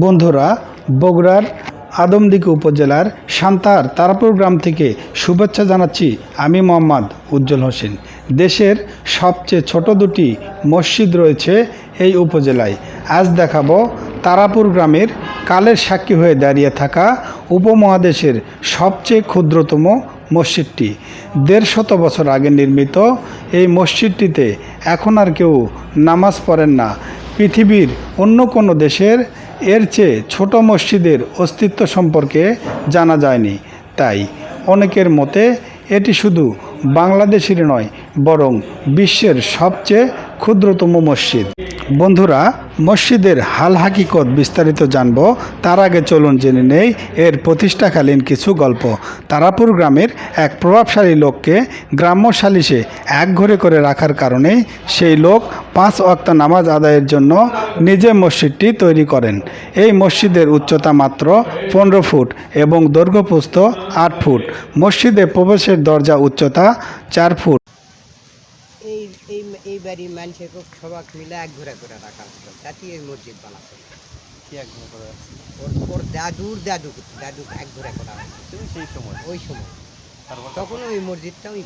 বন্ধুরা, বগুড়ার আদমদিঘি উপজেলার সান্তার তারাপুর গ্রাম থেকে শুভেচ্ছা জানাচ্ছি আমি মোহাম্মদ উজ্জ্বল হোসেন। দেশের সবচেয়ে ছোট দুটি মসজিদ রয়েছে এই উপজেলায়। আজ দেখাবো তারাপুর গ্রামের কালের সাক্ষী হয়ে দাঁড়িয়ে থাকা উপমহাদেশের সবচেয়ে ক্ষুদ্রতম মসজিদটি। দেড় শত বছর আগে নির্মিত এই মসজিদটিতে এখন আর কেউ নামাজ পড়েন না। পৃথিবীর অন্য কোনো দেশের এর চেয়ে ছোট মসজিদের অস্তিত্ব সম্পর্কে জানা যায়নি। তাই অনেকের মতে এটি শুধু বাংলাদেশের নয়, বরং বিশ্বের সবচেয়ে ক্ষুদ্রতম মসজিদ। বন্ধুরা, মসজিদের হাল হাকিকত বিস্তারিত জানব, তার আগে চলুন জেনে নেই এর প্রতিষ্ঠাকালীন কিছু গল্প। তারাপুর গ্রামের এক প্রভাবশালী লোককে গ্রাম্য সালিশে এক ঘরে করে রাখার কারণে সেই লোক পাঁচ অক্ত নামাজ আদায়ের জন্য নিজে মসজিদটি তৈরি করেন। এই মসজিদের উচ্চতা মাত্র পনেরো ফুট এবং দৈর্ঘ্যপুস্ত আট ফুট। মসজিদে প্রবেশের দরজা উচ্চতা চার ফুট। এই এই এই বাড়ির মানুষের খুব সবাক মিলে এক ঘোরা করে রাখা হতো তাতে এই মসজিদ বানাতো কি এক ঘুরে করে? ওর ওর দাদুর দাদু দাদু এক ঘরে করা হতো সেই সময়? ওই সময়। তখন ওই মসজিদটা ওই